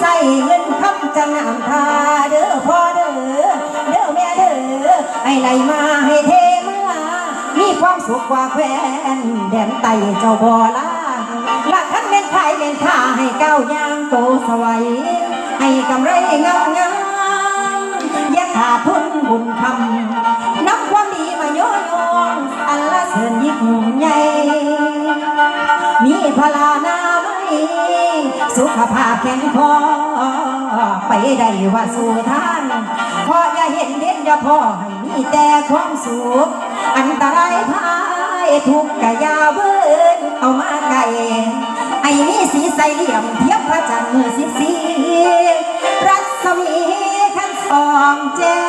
ใส่เงินคำจังน้ำทาเด้อพ่อเด้อเด้อแม่เด้อให้ไหลมาให้เทเมื่อมีความสุขกว่าแควนแดนไตเจ้าบ่อลาลักขันเล่นขายเล่นท่าให้ก้าวย่างโตสวัยให้กำไรงามงามอย่าขาดทุนบุญคำนับความดีมาโยโยงอันละเสื่อนยิ่งใหญ่มีพลานา สุขภาพแข็งพอ ไปได้ว่าสู่ทางพออย่าเห็นเด่นอย่าพอให้มีแต่ความสุขอันตรายพายทุกข์กะยาเวินเอามาไกลไอ้นี่สีใสเหลี่ยมเทียบพระจันทร์มือสิบสีรัศมีขันสองแจ้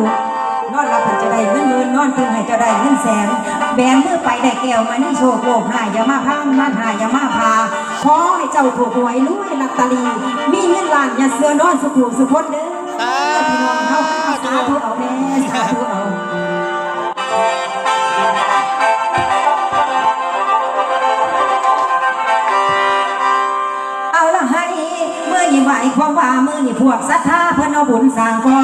าธุนอนหลับให้เจะได้เงินหมื่นนอนตื่นให้เจะได้เงินแสนแบนมือไปได้แก้วมานี่โชคโลกหายอย่ามาพังมันหายอย่ามาพาขอให้เจ้าถูกหวยรวยลัตตอรี่มีเงินล้านอย่าเสือนอนสุขุสุขคนเด้อพี่น้องเฮาสาธุเอาแม่สาธุเอาเอาละให้เมื่อนี่ไหวความว่าเมื่อนี่พวกศรัทธาเพิ่นเอาบุญสร้างพอ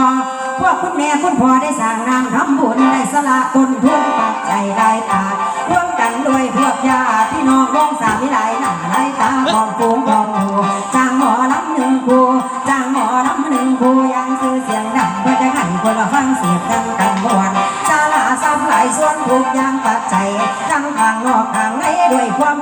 พวกคุณแม่คุณพ่อได้สร้างนางทำบุญได้สละต้นทุนปัจจัยได้ตาร่วมกันด้วยพวกญาติพี่น้องวงสามิไลายหน้าไลายตาพร้อมฟูงพร้อมหมู่จ้างหมอลำหนึ่งคู่จ้างหมอลำหนึ่งคู่ยังซื้อเสียงดังเพื่อจะให้คนฟังเสียงกันกันบวนศาลาซับหลายส่วนทุกอย่างปัจจัยความ